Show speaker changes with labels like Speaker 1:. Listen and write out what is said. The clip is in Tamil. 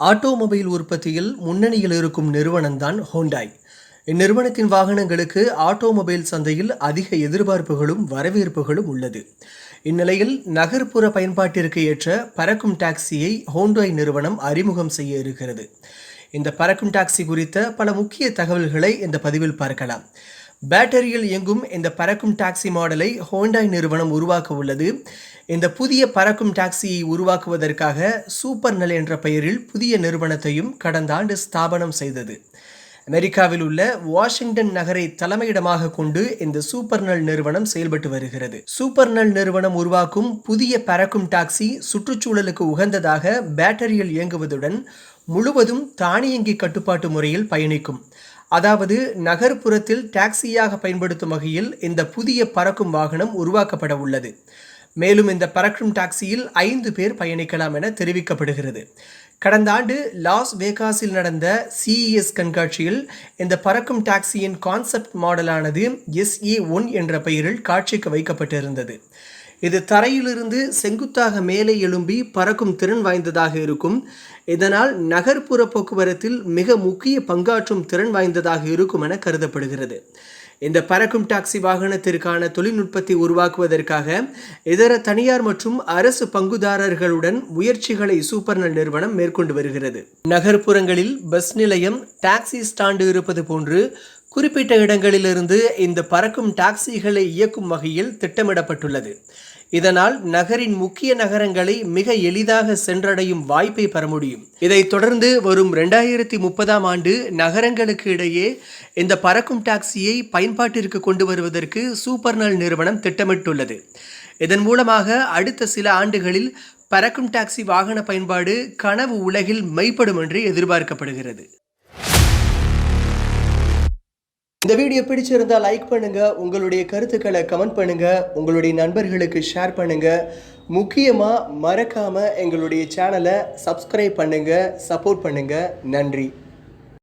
Speaker 1: ஆட்டோமொபைல் உற்பத்தியில் முன்னணியில் இருக்கும் நிறுவனம்தான் ஹோண்டாய் இந்நிறுவனத்தின் வாகனங்களுக்கு ஆட்டோமொபைல் சந்தையில் அதிக எதிர்பார்ப்புகளும் வரவேற்புகளும் உள்ளது. இந்நிலையில் நகர்ப்புற பயன்பாட்டிற்கு ஏற்ற பறக்கும் டாக்ஸியை ஹோண்டாய் நிறுவனம் அறிமுகம் செய்ய இருக்கிறது. இந்த பறக்கும் டாக்ஸி குறித்த பல முக்கிய தகவல்களை இந்த பதிவில் பார்க்கலாம். பேட்டரியில் இயங்கும் இந்த பறக்கும் டாக்ஸி மாடலை ஹோண்டாய் நிறுவனம் உருவாக்க உள்ளது இந்த புதிய பறக்கும் டாக்ஸியை உருவாக்குவதற்காக சூப்பர் நல் என்ற பெயரில் புதிய நிறுவனத்தையும் கடந்த ஆண்டு ஸ்தாபனம் செய்தது. அமெரிக்காவில் உள்ள வாஷிங்டன் நகரை தலைமையிடமாக கொண்டு இந்த சூப்பர் நல் நிறுவனம் செயல்பட்டு வருகிறது. சூப்பர் நல் நிறுவனம் உருவாக்கும் புதிய பறக்கும் டாக்ஸி சுற்றுச்சூழலுக்கு உகந்ததாக பேட்டரியில் இயங்குவதுடன் முழுவதும் தானியங்கி கட்டுப்பாட்டு முறையில் பயணிக்கும். அதாவது நகர்ப்புறத்தில் டாக்ஸியாக பயன்படுத்தும் வகையில் இந்த புதிய பறக்கும் வாகனம் உருவாக்கப்பட உள்ளது. மேலும் இந்த பறக்கும் டாக்ஸியில் ஐந்து பேர் பயணிக்கலாம் என தெரிவிக்கப்படுகிறது. கடந்த ஆண்டு லாஸ் வேகாஸில் நடந்த சிஇஎஸ் கண்காட்சியில் இந்த பறக்கும் டாக்ஸியின் கான்செப்ட் மாடலானது எஸ்ஏ ஒன் என்ற பெயரில் காட்சிக்கு வைக்கப்பட்டிருந்தது. இது தரையிலிருந்து செங்குத்தாக மேலே எழும்பி பறக்கும் திறன் வாய்ந்ததாக இருக்கும். இதனால் நகர்ப்புற போக்குவரத்தில் மிக முக்கிய பங்காற்றும் திறன் வாய்ந்ததாக இருக்கும் என கருதப்படுகிறது. இந்த பறக்கும் டாக்ஸி வாகனத்திற்கான தொழில்நுட்பத்தை உருவாக்குவதற்காக இதர தனியார் மற்றும் அரசு பங்குதாரர்களுடன் முயற்சிகளை சூப்பர்நல் நிறுவனம் மேற்கொண்டு வருகிறது. நகர்ப்புறங்களில் பஸ் நிலையம் டாக்ஸி ஸ்டாண்டு இருப்பது போன்று குறிப்பிட்ட இடங்களிலிருந்து இந்த பறக்கும் டாக்ஸிகளை இயக்கும் வகையில் திட்டமிடப்பட்டுள்ளது. இதனால் நகரின் முக்கிய நகரங்களை மிக எளிதாக சென்றடையும் வாய்ப்பை பெற முடியும். இதைத் தொடர்ந்து வரும் ரெண்டாயிரத்தி முப்பதாம் ஆண்டு நகரங்களுக்கு இடையே இந்த பறக்கும் டாக்ஸியை பயன்பாட்டிற்கு கொண்டு வருவதற்கு சூப்பர்நல் நிறுவனம் திட்டமிட்டுள்ளது. இதன் மூலமாக அடுத்த சில ஆண்டுகளில் பறக்கும் டாக்ஸி வாகன பயன்பாடு கனவு உலகில் மெய்ப்படும் என்று எதிர்பார்க்கப்படுகிறது. இந்த வீடியோ பிடிச்சிருந்தா லைக் பண்ணுங்க உங்களுடைய கருத்துக்களை கமெண்ட் பண்ணுங்க உங்களுடைய நண்பர்களுக்கு ஷேர் பண்ணுங்க. முக்கியமாக மறக்காமல் எங்களுடைய சேனலை சப்ஸ்கிரைப் பண்ணுங்க சப்போர்ட் பண்ணுங்க. நன்றி.